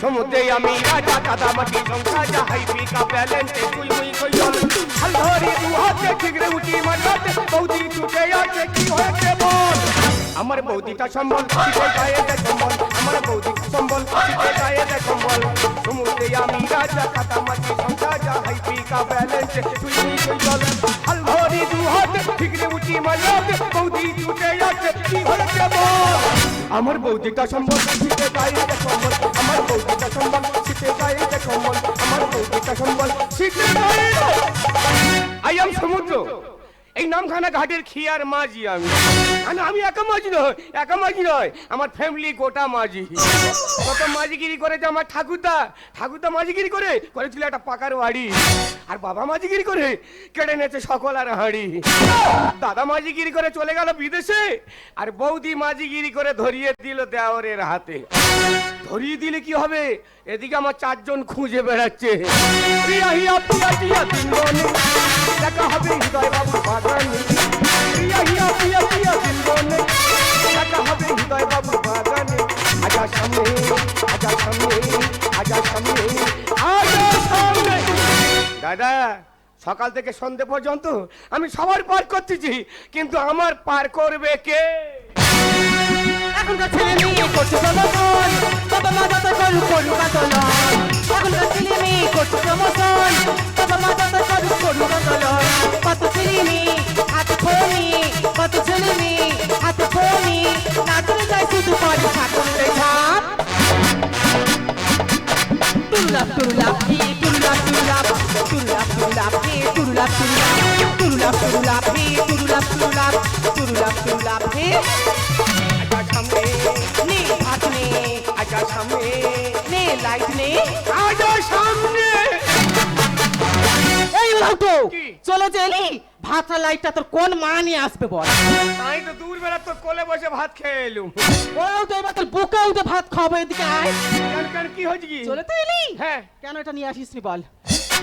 সমুদ্রে আমি রাজা কাদা মাটি সংখ্যা যাহাই পিকা ব্যালেন্সে তুই মুই কই জল হাল ধরি দু হাতে ঠিকরে উঠি মাঝাতে বৌদি ছুটে আছে কি হয়েছে বল আমার বৌদিটা সম্বল শীতে গায়ে দে সম্বল আমার বৌদিটা সম্বল শীতে গায়ে দে সম্বল সমুদ্রে আমি রাজা কাদা মাটি সংখ্যা যাহাই পিকা ব্যালেন্সে তুই মুই কই জল হাল ধরি দু হাতে ঠিকরে উঠি মাঝাতে বৌদি ছুটে আছে কি হয়েছে বল আমার বৌদিটা সম্বল শীতে গায়ে দে সম্বল। আমার বৌদিটা সম্বল শীতে গায়ে দে সম্বল। আমার বৌদিটা সম্বল শীতে গায়ে আই এম সমুদ্র। এই নামখানা ঘাটের খিয়ার মাঝি আমি। মানে আমি একা মাঝি নয় একা মাঝি নয় আমার ফ্যামিলি গোটা মাঝি। কত মাঝিগিরি করেছে আমার ঠাকুরদা। ঠাকুরদা মাঝিগিরি করে করেছিল একটা পাকার বাড়ি। আর বাবা মাঝিগিরি করে কেড়ে নেছে সকল আর হাঁড়ি। দাদা মাঝিগিরি করে চলে গেল বিদেশে, আর বৌদি মাঝিগিরি করে ধরিয়ে দিল দেওরের হাতে। ধরিয়ে দিলে কি হবে? এদিকে আমার চারজন খুঁজে বেড়াচ্ছে। দাদা, সকাল থেকে সন্ধে পর্যন্ত আমি সবার পার করতেছি, কিন্তু আমার পার করবে কে? এখনকার ছেলে মেয়ে করছে প্রমোশন বাবা মা যত করুক করুক আন্দোলন এখনকার ছেলে মেয়ে করছে প্রমোশন। বাবা মা যত করুক করুক আন্দোলন কত ছেলে মেয়ে হাতে ফোনি কত ছেলে মেয়ে হাতে ফোনি নাচলে যায় শুধু করে ঠাকুরতে ঝাপ। তুরুলাপ তুরুলাপ হে তুরুলাপ তুরুলাপ তুরুলাপ তুরুলাপ হে তুরুলাপ তুরুলাপ তুরুলাপ তুরুলাপ হে আজা সামনে। এই লাউটো কি? চলো জেলি ভাতটা লাইটটা তোর কোন মা নিয়ে আসবে বল? আমি তো দূর বেলা তোর কোলে বসে ভাত খেয়ে এলুম। ওরাও তো এবার তোর বুকে উঠে ভাত খাব এদিকে আয়। কেন কেন কি হয়েছে কি? চলে তো এলি। হ্যাঁ। কেন এটা নিয়ে আসিস নি বল?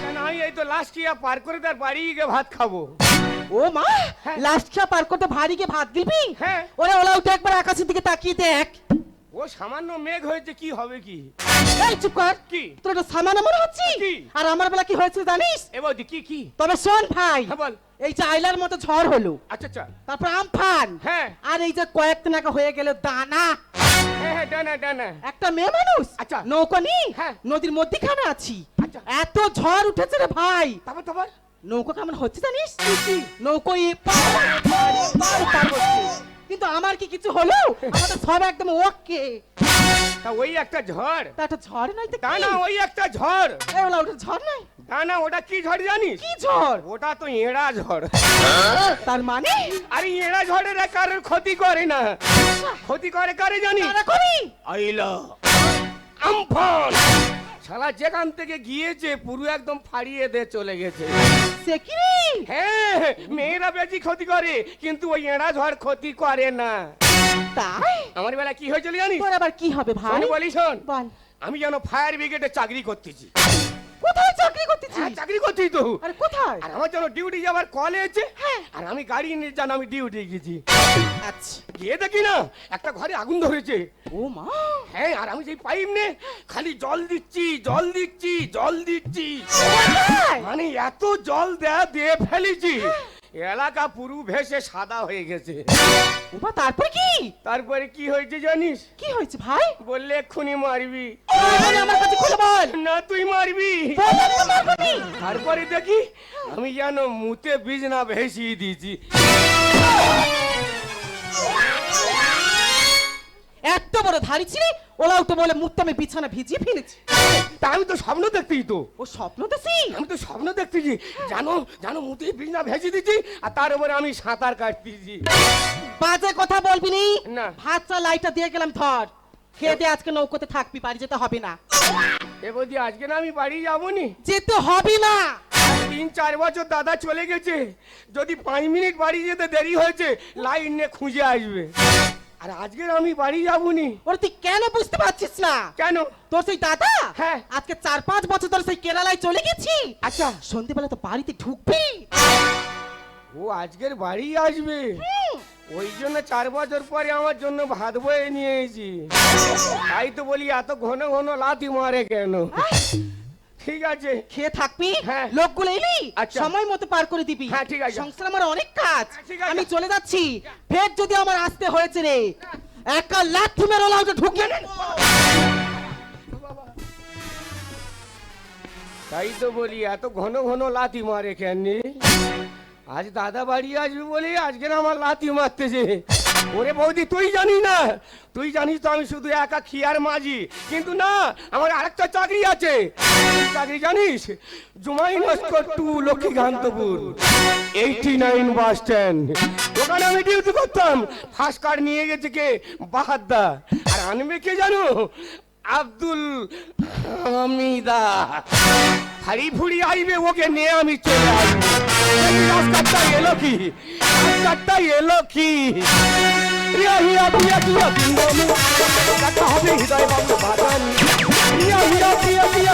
কেন আমি এই তো লাস্ট ইয়া পার করে তার বাড়ি গিয়ে ভাত খাব। ও মা হ্যাঁ। লাস্ট খা পার করতে ভারী গিয়ে ভাত গিলবি? হ্যাঁ। ওরে ওলা উঠে একবার আকাশের দিকে তাকিয়ে দেখ। ও সামান্য মেঘ হয়েছে কি হবে কি? এই চুপ কর। কি? তোর এটা সামান্য মনে হচ্ছে? কি? আর আমার বেলা কি হয়েছে জানিস? এবার কি কি? তবে শোন ভাই হ্যাঁ বল। এই যে আইলার মতো ঝড় হলো আচ্ছা আচ্ছা। তারপর আমফান হ্যাঁ। আর এই যে কয়েকদিন আগে হয়ে গেল দানা। হ্যাঁ হ্যাঁ ডানা ডানা একটা মেয়ে মানুষ আচ্ছা। নৌকা নি হ্যাঁ। নদীর মধ্যিখানে আছি। আচ্ছা। এত ঝড় উঠেছে রে ভাই। তারপর তারপর? নৌকা কেমন হচ্ছে জানিস? নৌকো এপার ওপার, এপার ওপার হচ্ছে। কিন্তু আমার কি কিছু হলো? আমাদের সব একদম ওকে। তা ওই একটা ঝড়। তা একটা ঝড় নাই তো তা? না ওই একটা ঝড়। এই ওলা ওটা ঝড় নাই তা না ওটা কি ঝড় জানিস? কি ঝড়? ওটা তো এড়া ঝড়। তার মানে? আরে এড়া ঝড়ের কারোর ক্ষতি করে না। ক্ষতি করে কারে জানিস? তারা করি? আইলা। আমফান। শালা যেখান থেকে গিয়েছে পুরো একদম ফাড়িয়ে দিয়ে চলে গেছে। সে কি? হ্যাঁ মেয়েরা বেশি ক্ষতি করে কিন্তু ওই এঁড়া ঝড় ক্ষতি করে না। তাই? আমার বেলা কি হয়েছিল জানিস? তোর আবার কি হবে ভাই? বলি শোন। বল। আমি যেন ফায়ার ব্রিগেডে চাকরি করতেছি। কোথায় চাকরি করতেছিস? হ্যাঁ চাকরি করছিস তো। আরে কোথায়? আর আমার জন্য ডিউটি যাবার কল এসেছে হ্যাঁ। আর আমি গাড়ি নিয়ে যেন আমি ডিউটি গেছি। আচ্ছা। গিয়ে দেখি না একটা ঘরে আগুন ধরেছে। ও মা। হ্যাঁ আর আমি সেই পাইপ নে খালি জল দিচ্ছি জল দিচ্ছি জল দিচ্ছি। মানে এত জল দেয়া দিয়ে ফেলেছি। এলাকা পুরু ভেসে সাদা হয়ে গেছে। ওবা তারপর কি? তারপরে কি হয়েছে জানিস? কি হয়েছে ভাই? বললে এক্ষুনি মারবি। আমার কাছে খুলে বল। না তুই মারবি। তারপরে দেখি আমি যেন মুতে বীজ না ভেসিয়ে দিয়েছি। এত বড় ধাড়ি ছিলি ওলাও তো বলে মুখটা আমি বিছানা ভিজিয়ে ফেলেছি। তা আমি তো স্বপ্ন দেখতেই তো। ও স্বপ্ন দেখছি আমি তো স্বপ্ন দেখতেছি। জানো জানো মুতে বীজ না ভেসে দিচ্ছি আর তার উপরে আমি সাঁতার কাটতেছি। বাজে কথা বলবি নি। না। ভাতটা লাইটটা দিয়ে গেলাম ধর। খেয়ে দিয়ে আজকে নৌকোতে থাকবি বাড়ি যেতে হবে না। এ বলছি আজকে না আমি বাড়ি যাব নি যেতে হবে না। তিন চার বছর দাদা চলে গেছে। যদি পাঁচ মিনিট বাড়ি যেতে দেরি হয়েছে লাইন নিয়ে খুঁজে আসবে। আর আজকের আমি বাড়ি যাব নি ওরা তুই কেন বুঝতে পারছিস না? কেন? তোর সেই দাদা? হ্যাঁ। আজকে চার পাঁচ বছর ধরে সেই কেরালায় চলে গেছি। আচ্ছা। সন্ধেবেলা তো বাড়িতে ঢুকবি। ও আজকের বাড়ি আসবে। ওই জন্য চার বছর পরে আমার জন্য ভাত বয়ে নিয়ে এসেছি। তাই তো বলি এত ঘন ঘন লাথি মারে কেন? ঠিক আছে। খেয়ে থাকবি? হ্যাঁ। লোকগুলো এলি? আচ্ছা। সময় মতো পার করে দিবি। হ্যাঁ, ঠিক আছে। সংসার আমার অনেক কাজ। হ্যাঁ। আমি চলে যাচ্ছি। ফের যদি আমার আসতে হয়েছে রে একা লাথি মেরে লাউটা ঢুকিয়ে তাই তো বলি এত ঘন ঘন লাথি মারে কেন আজ দাদা বাড়ি আসবে বলে আজকে আমার লাথি মারতেছে। ওরে বৌদি, তুই জানি না? তুই জানিস তো আমি শুধু একা খিয়ার মাঝি। কিন্তু না, আমার আরেকটা চাকরি আছে। চাকরি জানিস? Jumai Naskar to Lakshmikantapur eighty nine bus stand ওখানে আমি ডিউটি করতাম। ফার্স্ট কার্ড নিয়ে গেছে কে? বাহাদ্দা আর আনবে কে জানো? আব্দুল হামিদা। হাড়ি ফুড়ি আইবে, ওকে নিয়ে আমি চলে আসব। এই রাস্তাটা এলো কি রাস্তাটা এলো কি রিয়া হিয়া পিয়া পিয়া বিন্দনে দেখা হবে হৃদয় বাবুর বাগানে রিয়া হিয়া পিয়া পিয়া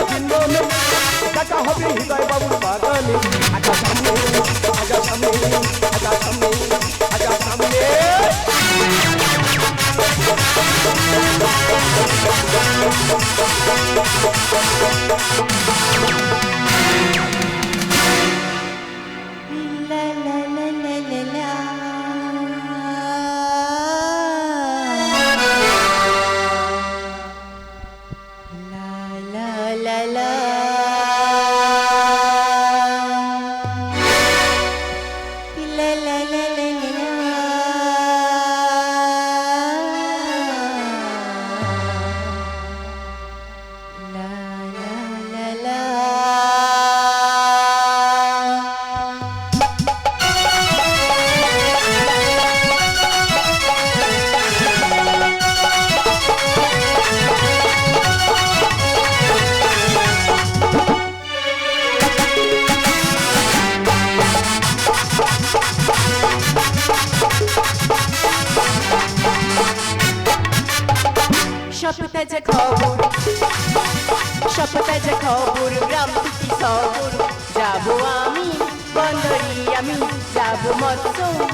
যাব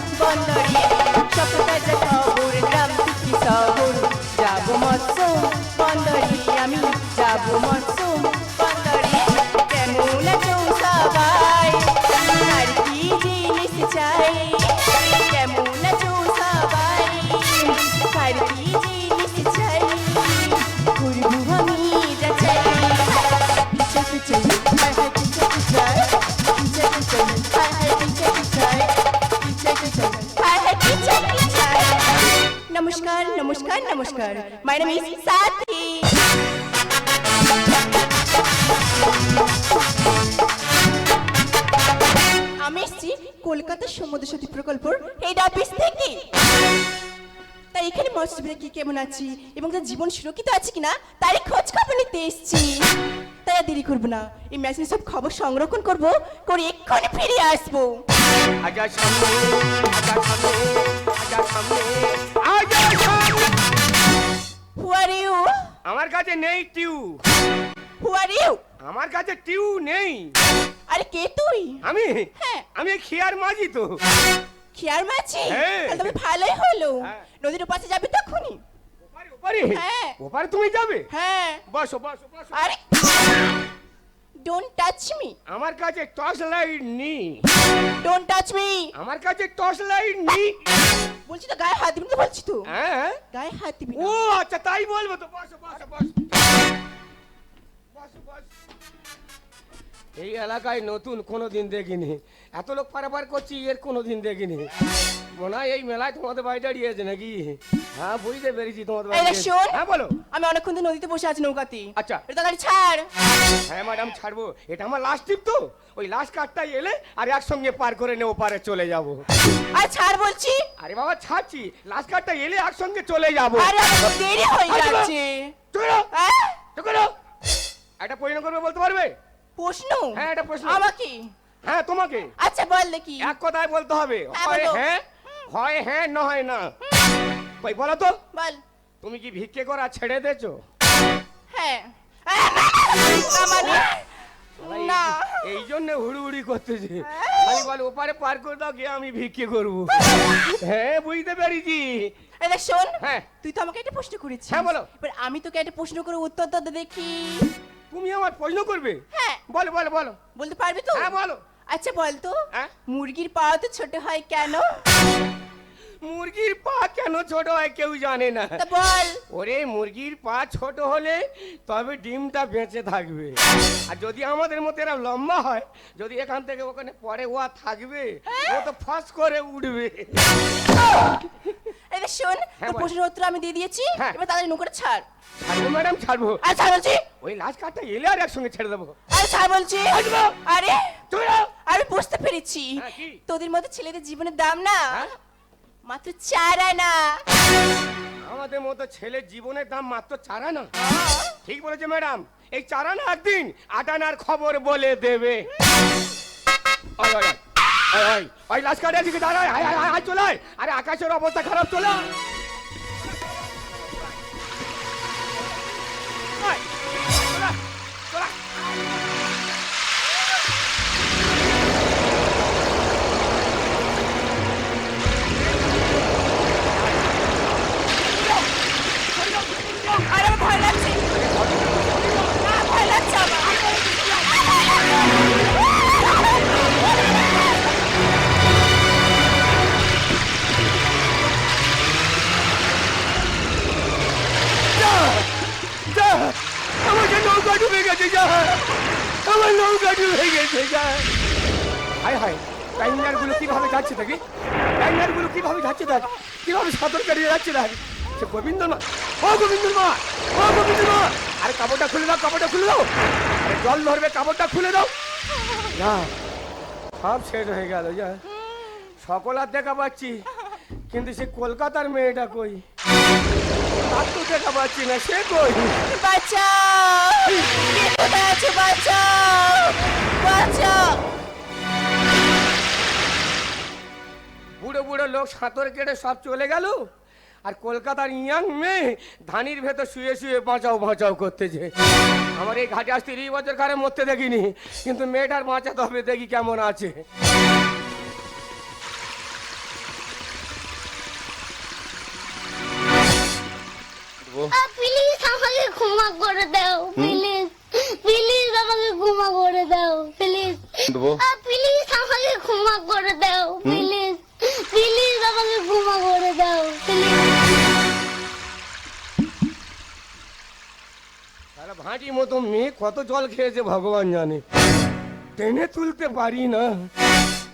আছি এবং তার জীবন সুরক্ষিত আছে কিনা তারই খোঁজ খবর নিতে এসেছি। তাই আর দেরি করব না। এই ম্যাচের সব খবর সংরক্ষণ করব করে এক্ষুনি ফিরে আসব। আজা সামনে আজা সামনে আজা সামনে আজা সামনে। হু আর ইউ আমার কাছে নেই টিউ। হু আর ইউ আমার কাছে টিউ নেই। আরে কে তুই? আমি? হ্যাঁ। আমি খিয়ার মাঝি তো। খেয়ার মাছি হ্যাঁ। তাহলে তবে ভালোই হলো। হ্যাঁ। নদীর পাশে যাবি তখনই। ওপারে। হ্যাঁ। ওপারে তুমি যাবে? হ্যাঁ। বসো বসো বসো আরে ডোন্ট টাচ মি আমার কাছে টর্চ লাইট নেই। ডোন্ট টাচ মি আমার কাছে টর্চ লাইট নেই। বলছি তো গায়ে হাত দিবি না বলছি তো? হ্যাঁ। গায়ে হাত দিবি ও আচ্ছা তাই বলব তো। বসো বসো বসো। বসো বসো। এই এলাকায় নতুন কোনো দিন দেখিনি। এত লোক পারাপার করছি এর কোনো দিন দেখিনি। মনে হয় এই মেলায় তোমাদের বাড়ি দাঁড়িয়েছে নাকি? হ্যাঁ বুঝতে পেরেছি তোমাদের বাড়ি। হ্যাঁ বলো। আমি অনেকক্ষণ ধরে নদীতে বসে আছি নৌকাতে। আচ্ছা। এটা গাড়ি ছাড়। হ্যাঁ ম্যাডাম ছাড়বো। এটা আমার লাস্ট ট্রিপ তো। ওই লাস্ট কার্ডটাই এলে আর একসঙ্গে পার করে নেব পারে চলে যাব। আর ছাড় বলছি। আরে বাবা ছাড়ছি। লাস্ট কার্ডটা এলে একসঙ্গে চলে যাব। আরে দেরি হয়ে যাচ্ছে। চলো? চলো। একটা পরিণাম করবে বলতে পারবে? প্রশ্ন? হ্যাঁ, এটা প্রশ্ন। আমাকে হ্যাঁ তোমাকে। আচ্ছা বল দেখি। এক কথায় বলতে হবে হ্যাঁ, হয় হ্যাঁ হয় হ্যাঁ না হয় না। কই বলো তো। বল। তুমি কি ভিক্ষে করা ছেড়ে দেছো হ্যাঁ। না। এই জন্য হুড়ুহুড়ি করতেছে। খালি বল ওপারে পার করে দাও গিয়ে আমি ভিক্ষে করব। হ্যাঁ বুঝতে পেরেছি। দেখ শোন হ্যাঁ। তুই তো আমাকে একটা প্রশ্ন করেছিস। হ্যাঁ, বলো। এবার আমি তোকে একটা প্রশ্ন করে উত্তর দে দেখি। তুমি আমার প্রশ্ন করবে? হ্যাঁ। বলো বলো বলো। বলতে পারবি তো? হ্যাঁ বলো। আচ্ছা বল তো। হ্যাঁ? মুরগির পা তো ছোট হয় কেন? মুরগির পা কেন ছোট হয় কেউ জানে না। তা বল। ওরে মুরগির পা ছোট হলে তবে ডিমটা বেঁচে থাকবে। আর যদি আমাদের মতো এরা লম্বা হয় যদি এখান থেকে ওখানে পরে ও আর থাকবে ও তো ফাঁস করে উঠবে। দেখ শোন হ্যাঁ, বল। প্রশ্নের উত্তর আমি দিয়ে দিয়েছি হ্যাঁ। এবার তাড়াতাড়ি নৌকাটা ছাড়। ছাড়বো ম্যাডাম ছাড়বো। আর ছাড় বলছি। ওই লাশ কাঠটা এলে আর একসঙ্গে ছেড়ে দেবো। আরে ছাড় বলছি। আরে চলে যাও। আমি বুঝতে পেরেছি। হ্যাঁ, কি? তোদের মতো ছেলেদের জীবনের দাম না। হ্যাঁ? মাত্র চার আনা। আমাদের মতো ছেলের জীবনের দাম মাত্র চারানা ঠিক বলেছে ম্যাডাম। এই চারানা একদিন আটানার খবর বলে দেবে। ওই, ওই, ওই, ওই, আয় আয় লাশ কাটে দিকে দাঁড়ায় আয় আয় আয় চলে। আরে আকাশের অবস্থা খারাপ চলে যা হায় কীভাবে দেখি? কীভাবে দেখ, কীভাবে সে ও গোবিন্দ মা গোবিন্দ মা আরে কাপড়টা খুলে দাও, কাপড়টা খুলে দাও। আরে জল ধরবে, কাপড়টা খুলে দাও। হয়ে সকল আর দেখা পাচ্ছি, কিন্তু সে কলকাতার মেয়েটা কই? তার তো দেখা পাচ্ছি না, সে কই? বাচ্চা আছো? বাঁচাও। বুড়ো বুড়ো লোক সাঁতর কেটে সব চলে গেল আর কলকাতার ইয়াং মেয়ে ধানির ভেতর শুয়ে শুয়ে বাঁচাও বাঁচাও করতেছে আমার এই ঘাটে আজ তিরিশ বছর কারে মরতে দেখিনি কিন্তু মেয়েটার বাঁচাতে হবে দেখি কেমন আছে। প্লিজ আমাকে ক্ষমা করে দাও প্লিজ প্লিজ আমাকে ক্ষমা করে দাও প্লিজ প্লিজ আমাকে ক্ষমা করে দাও প্লিজ প্লিজ আমাকে ক্ষমা করে দাও প্লিজ ভাঁটি মতো মেয়ে কত জল খেয়েছে ভগবান জানে। টেনে তুলতে পারি না।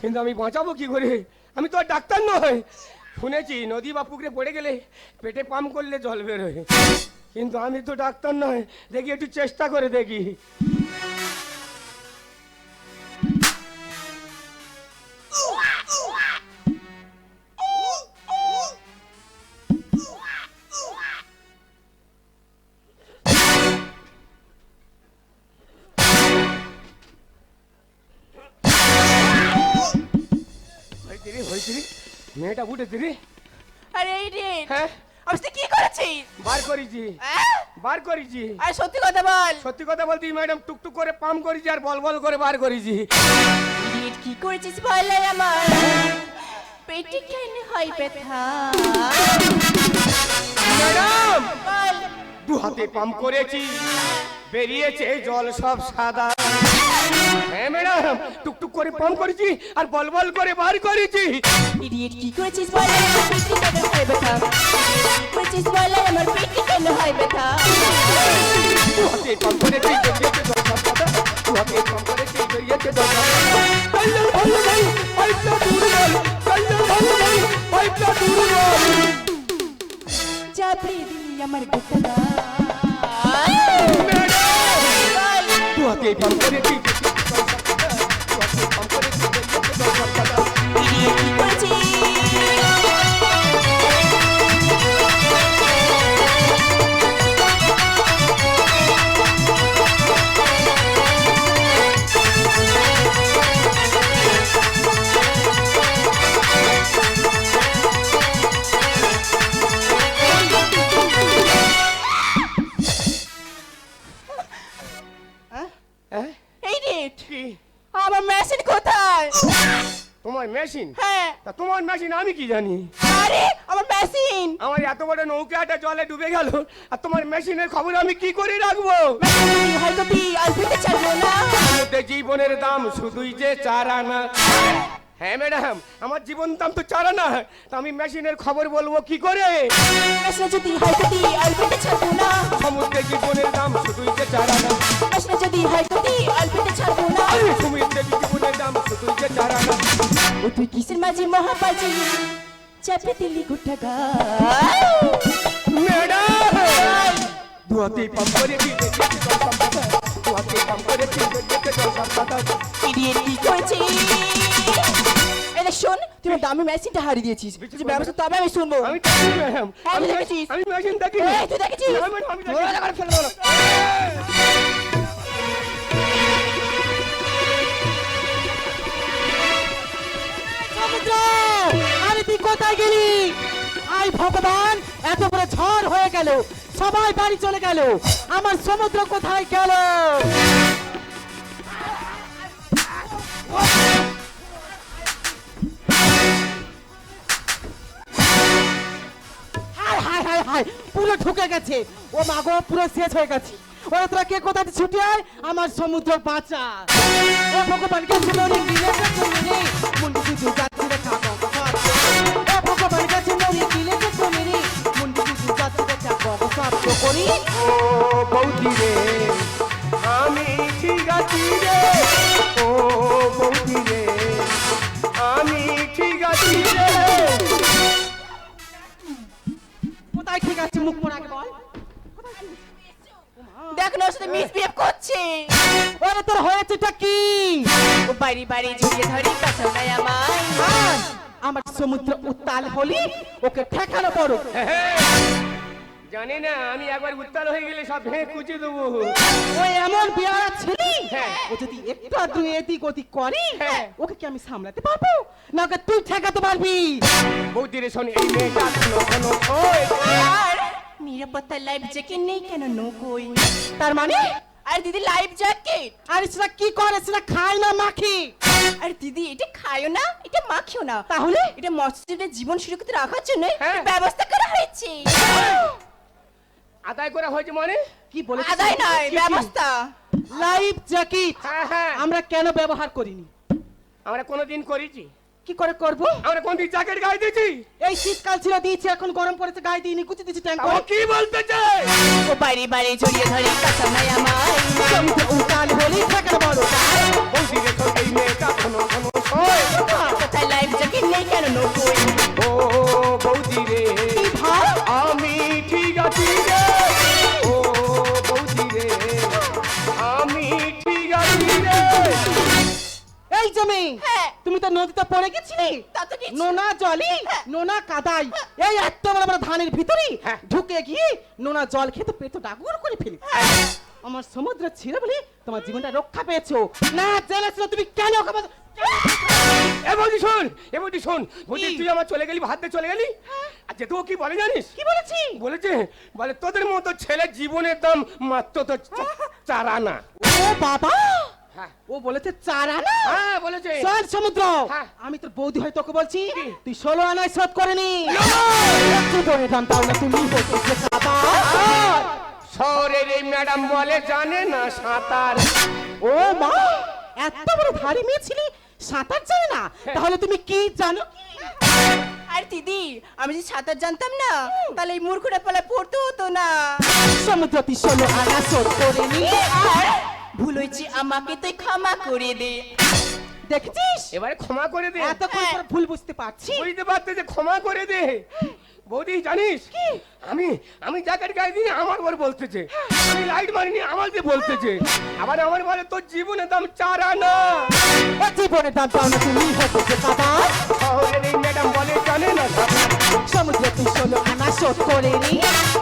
কিন্তু আমি বাঁচাবো কি করে? আমি তো আর ডাক্তার নয়। শুনেছি, নদী বা পুকুরে পড়ে গেলে পেটে পাম্প করলে জল বেরোয় কিন্তু আমি তো ডাক্তার নয়, দেখি একটু চেষ্টা করে দেখি। হয়েছে রে হয়েছে রে মেয়েটা উঠেছে রে আরে এই রে হ্যাঁ। আমি তুই কি করেছিস বার করেছি। হ্যাঁ? বার করেছি। আরে সত্যি কথা বল। সত্যি কথা বলতে ম্যাডাম টুকটুক করে পাম্প করেছি আর বল বল করে বার করেছি। কি করেছিস বল আমার? পেটে কেন হয় ব্যথা? ম্যাডাম! দু হাতে পাম্প করেছি। বেরিয়েছে জল সব সাদা। হ্যাঁ ম্যাডাম। টুকটুক করে পাম্প করেছি আর বল বল করে বার করেছি। ইডিয়েট কি করেছিস বল? আমার পেটে কেন হয় ব্যথা? করেছিস বল? আমার পেটে কেন হয় ব্যথা? হাতে করেছি হাতে করেছি ভালো ভাই পাইপটা ভালো ভাই পাইপটা চাপড়ে দিলি আমার গোটা ম্যাডাম দু হাতে পাম্প করেছি দু হাতে পাম্প করেছি বেরিয়েছে জল সব সাদা তোমার মেশিন আমি কি জানি? আরে আমার মেশিন আমার এত বড় নৌকাটা জলে ডুবে গেল আর তোমার মেশিনের খবর আমি কি করে রাখব? হয়তো তুই অল্পতে ছাড়বো না। জীবনের দাম শুধুই যে চার আনা। হ্যাঁ ম্যাডাম আমার জীবন দাম তো চার আনা। তা আমি মেশিনের খবর বলব কি করে? যদি না। সমুদ্রে জীবনের দাম শুধুই যে চার মেশিন যদি হয়তো ও তুই কিসের মাঝে মহাবাজি চাপে দিলি গা ম্যাডাম দুয়াতে পাম্প করে দিতে যেতে জল সম্পাদা দুয়াতে পাম্প করে দিতে যেতে জল সম্পাদা ইডিয়েট কি করেছে শোন তুই দামি মেশিনটা হারিয়ে দিয়েছিস যে ব্যবস্থা তবে আমি শুনব আমি ম্যাডাম হ্যাঁ, আমি দেখেছিস? আমি মেশিন দেখি তুই দেখেছিস? আমি ফেলে সমুদ্র আরে তুই কোথায় গেলি? আই ভগবান, এত বড় ঝড় হয়ে গেল। সবাই বাড়ি চলে গেল। আমার সমুদ্র কোথায় গেল? পুরো ঢুকে গেছে। ও মাগো পুরো শেষ হয়ে গেছে। ওরা তোরা কে কোথাতে ছুটে আয়? আমার সমুদ্র বাঁচা। ও ভগবানকে সব ও বৌদি রে আমি ঠিক আছি রে। ও বৌদি রে আমি ঠিক আছি রে। কোথায় ঠিক আছে মুখ পড়া বল? দেখ না সাথে মিসবিহেভ করছে। ওরে তোর হয়েছেটা কি? ও বাড়ি বাড়ি ধরি নাই আমায়। আমার সমুদ্র উত্তাল হলি ওকে ঠেকানো পড়ো জানি না আমি একবার উত্তাল হয়ে গেলে সব ভেঙে কুচি দেবো। ও এমন ছেলে? হ্যাঁ। ও যদি একটু আধটু এদিক ওদিক করে হ্যাঁ। ওকে কি আমি সামলাতে পারব? না ওকে তুই ঠেকাতে পারবি? বৌদি রে শোন এই মেয়েটা কোনো কোনো নিরাপত্তার লাইফ জ্যাকেট নেই কেন? নৌকোই তার মানে? আর দিদি লাইফ জ্যাকেট আরে সেটা কি করে? সেটা খায় না মাখি। আর দিদি এটা খায়ও না এটা মাখিও না। তাহলে? এটা মৎস্যজীবীদের জীবন সুরক্ষিত রাখার জন্য হ্যাঁ। ব্যবস্থা করা হয়েছে। আদায় করা হয়েছে মানে? কি বলেছিস? আদায় নয় কি? ব্যবস্থা। লাইফ জ্যাকেট হ্যাঁ হ্যাঁ। আমরা কেন ব্যবহার করিনি? আমরা কোনোদিন করেছি। কি করে করব? আমরা কোনদিন জ্যাকেট গায়ে দিয়েছি। এই শীতকাল ছিল দিয়েছি এখন গরম পড়েছে গায়ে দিইনি কুচি দিচ্ছি ট্যাঙ্ক ও কি বলতে চাই? ও বাড়ি বাড়ি জড়িয়ে ধরি কথা নাই আমায়। সমুদ্র উত্তাল হলি ঠেকানো বড় বৌদি রে শোন এই মেয়েটা কোনো কোনো ওই কোথায় লাইফ জ্যাকেট নেই কেন নৌকোই জমি। হ্যাঁ। তুমি তো নদীতে পড়ে কিছু। নোনা জলি হ্যাঁ। নোনা কাদাই এই এত বড় বড় ধানের ভিতরে হ্যাঁ। ঢুকে গিয়ে নোনা জল খেতে পেট ডাগুর করে ফেলে। আমার সমুদ্র ছিল বলে তোমার জীবনটা রক্ষা পেয়েছ। না তুমি কেন শোন শোন। তুই আমার চলে গেলি চলে গেলি? আর যে কি বলে জানিস? কি বলেছি? বলেছে বলে তোদের মতো ছেলে জীবনের দাম মাত্র তো চার আনা ও বাবা! হ্যাঁ ও বলেছে চার আনা হ্যাঁ বলেছে। সমুদ্র। হ্যাঁ। আমি তোর বৌদি হয়ে তোকে বলছি তুই ষোলো আনায় শোধ করে নি। জীবনের দাম তাও তুমি শহরের এই ম্যাডাম বলে জানে না সাঁতার। ও মা এত বড় ভারী মেয়ে ছিলি সাঁতার জানে না? তাহলে তুমি কি জানো? আর দিদি আমি যদি সাঁতার জানতাম না তাহলে এই মূর্খটা পালা পড়তে হতো না। সমুদ্র তুই ষোলো আনা শোধ করে নি। আর? ভুল হয়েছে আমাকে তুই ক্ষমা করে দে। দেখেছিস? এবারে ক্ষমা করে দে। এতক্ষণ পর ভুল বুঝতে পারছি। বুঝতে পারতে যে ক্ষমা করে দে। বৌদি জানিস? আমি আমি জ্যাকেট গায়ে দিই আমার বল বলতেছে। আমি লাইট মারিনি আমার যে বলতেছে। আবার আমার বলে তোর জীবনের দাম চার আনা। জীবনের দাম তাও না তুমি হচ্ছে বাবা। ম্যাডাম বলে জানে না। সমুদ্র তুই ষোলো আনা শোধ করে নি।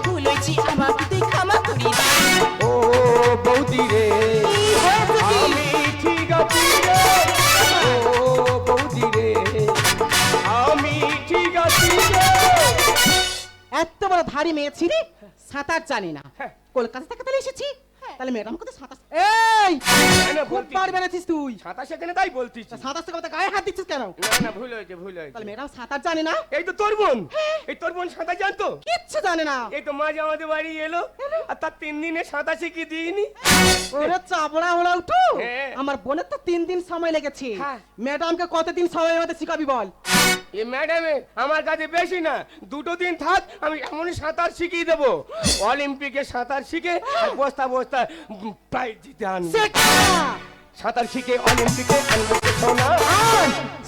ভুল হয়েছে আমাকে তুই ক্ষমা করে ও বৌদি রে। এত বড় ধারী মেয়ে ছিলি সাঁতার জানি না। হ্যাঁ। কলকাতা থেকে তাহলে এসেছি? তাহলে ম্যাডাম কোথায় সাঁতার এই! খুব বলতি। বার বেড়েছিস তুই। সাঁতার সেখানে তাই বলতিস সাঁতার শেখাতে গায়ে হাত দিচ্ছিস কেন? না না ভুল হয়েছে ভুল হয়েছে। তাহলে ম্যাডাম সাঁতার জানে না? এই তো তোর বোন। এই তোর বোন সাঁতার জানতো? কিচ্ছু জানে না। এই তো মাঝে আমাদের বাড়ি এলো আর তার তিন দিনে সাঁতার শিখিয়ে দিইনি। ওরে চাবড়া হলো উঠু। হ্যাঁ। আমার বোনের তো তিন দিন সময় লেগেছে। হ্যাঁ। ম্যাডামকে কতদিন সময় মধ্যে শিখাবি বল? এ ম্যাডামে আমার কাছে বেশি না। দুটো দিন থাক আমি এমনই সাঁতার শিখিয়ে দেবো। অলিম্পিকে সাঁতার শিখে আর বস্তা বস্তা প্রাইজ জিতে আনব। সাঁতার শিখে অলিম্পিকে আনব সোনা।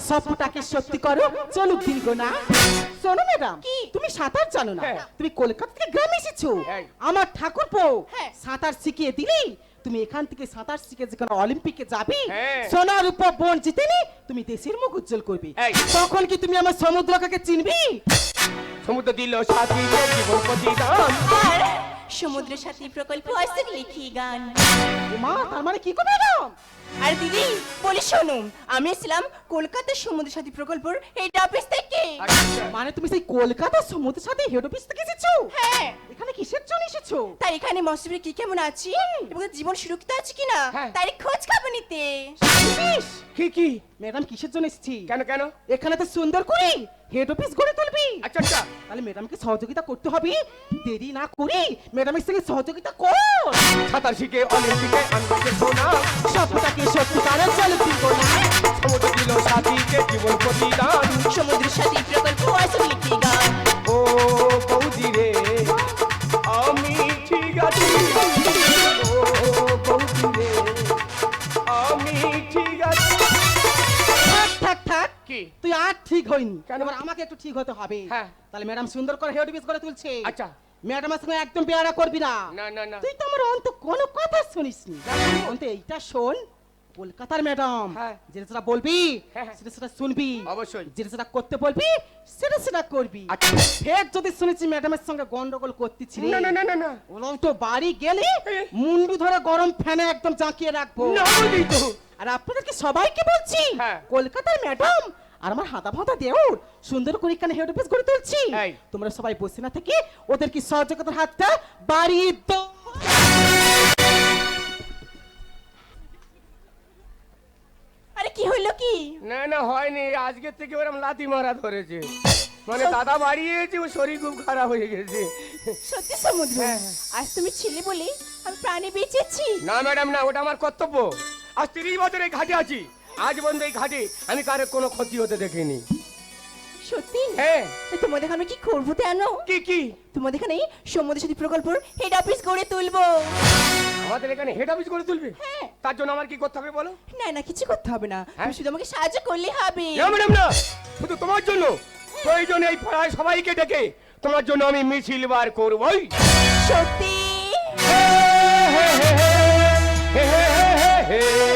আর সত্যি করো চলুক দিন না। শোনো ম্যাডাম তুমি সাঁতার জানো না। হ্যাঁ। তুমি কলকাতা থেকে গ্রামে এসেছ। আমার ঠাকুর পো হ্যাঁ। সাঁতার শিখিয়ে দিলি তুমি এখান থেকে সাঁতার শিখে যেখানে অলিম্পিকে যাবি সোনা সোনার উপর বোন জিতেনি তুমি দেশের মুখ উজ্জ্বল করবি। তখন কি তুমি আমার সমুদ্রকে চিনবি? সমুদ্র দিল সাথী জীবন প্রতিদান আর সমুদ্র সাথী প্রকল্প আসতে লিখি গান। মা তার মানে কি করবে ম্যাডাম আর দিদি বলি শোনো আমি এসেছিলাম কলকাতার সমুদ্র সাথী প্রকল্পর হেড অফিস থেকে। আচ্ছা। মানে তুমি সেই কলকাতা সমুদ্রের সাথে হেড অফিস থেকে এসেছ? হ্যাঁ। এখানে কিসের জন্য এসেছ? তাই এখানে মৌসুমী কি কেমন আছি? এবং জীবন সুরক্ষিত আছে কিনা? হ্যাঁ। তার খোঁজ খবর নিতে। কি কি? ম্যাডাম কিসের জন্য এসেছি? কেন কেন? এখানে তো সুন্দর করে হেড অফিস গড়ে তুলবি। আচ্ছা আচ্ছা। তাহলে ম্যাডামকে সহযোগিতা করতে হবে। দেরি না করে ম্যাডামের সঙ্গে সহযোগিতা কর। সাঁতার শিখে অলিম্পিকে আনব সোনা সত্যি কারণ চলো তুলবো না সমুদ্র দিল সাথীকে জীবন প্রতিদান। সমুদ্র সাথী প্রকল্প আসতে লিখি গান ও বৌদি রে আমি ঠিক আছি। কি তুই আর ঠিক কেন? এবার আমাকে একটু ঠিক হতে হবে হ্যাঁ। তাহলে ম্যাডাম সুন্দর করে করে তুলছে আচ্ছা ম্যাডামের সঙ্গে একদম বেয়ারা করবি না না না না তুই তো আমার অন্ত কোনো কথা শুনিস নি অন্ত এইটা শোন কলকাতার ম্যাডাম হ্যাঁ। যেটা সেটা বলবি হ্যাঁ, হ্যাঁ। সেটা সেটা শুনবি অবশ্যই। যেটা সেটা করতে বলবি সেটা সেটা করবি আচ্ছা। ফের যদি শুনেছি ম্যাডামের সঙ্গে গন্ডগোল করতেছিলি না না না না তো বাড়ি গেলে। মুন্ডু ধরে গরম ফ্যানে একদম জাঁকিয়ে রাখব না তো আর আপনাদেরকে সবাইকে বলছি। কলকাতার ম্যাডাম আর আমার হাতা ভাতা দেউর সুন্দর করে এখানে হেড অফিস গড়ে তুলছি। তোমরা সবাই বসে না থেকে ওদের কি সহযোগিতার হাতটা বাড়িয়ে দাও। আরে কি হইল কি? না না হয়নি। আজকে থেকে ওরম লাথি মারা ধরেছে। মানে দাদা বাড়িয়েছে ও শরীর খুব খারাপ হয়ে গেছে। সত্যি সমুদ্র? হ্যাঁ। আজ তুমি ছিলে বলে আমি প্রাণে বেঁচেছি। না ম্যাডাম না ওটা আমার কর্তব্য। আজ তিরিশ বছর এই ঘাটে আছি। আজ বন্ধ এই ঘাটে আমি কারও কোনো ক্ষতি হতে দেখিনি সত্যি হ্যাঁ তোমাদের এখানে কি করব জানো কি কি তোমাদের এখানে সমুদ্র সাথী প্রকল্পর হেড অফিস গড়ে তুলবো আমাদের এখানে হেড অফিস করে তুলবে হ্যাঁ। তার জন্য আমার কি করতে হবে বলো না না কিছু করতে হবে না হ্যাঁ? তুমি শুধু আমাকে সাহায্য করলে হবে না ম্যাডাম না শুধু তোমার জন্য প্রয়োজনে এই পাড়ায় সবাইকে ডেকে তোমার জন্য আমি মিছিল বার করবই সত্যি হে হে হে হে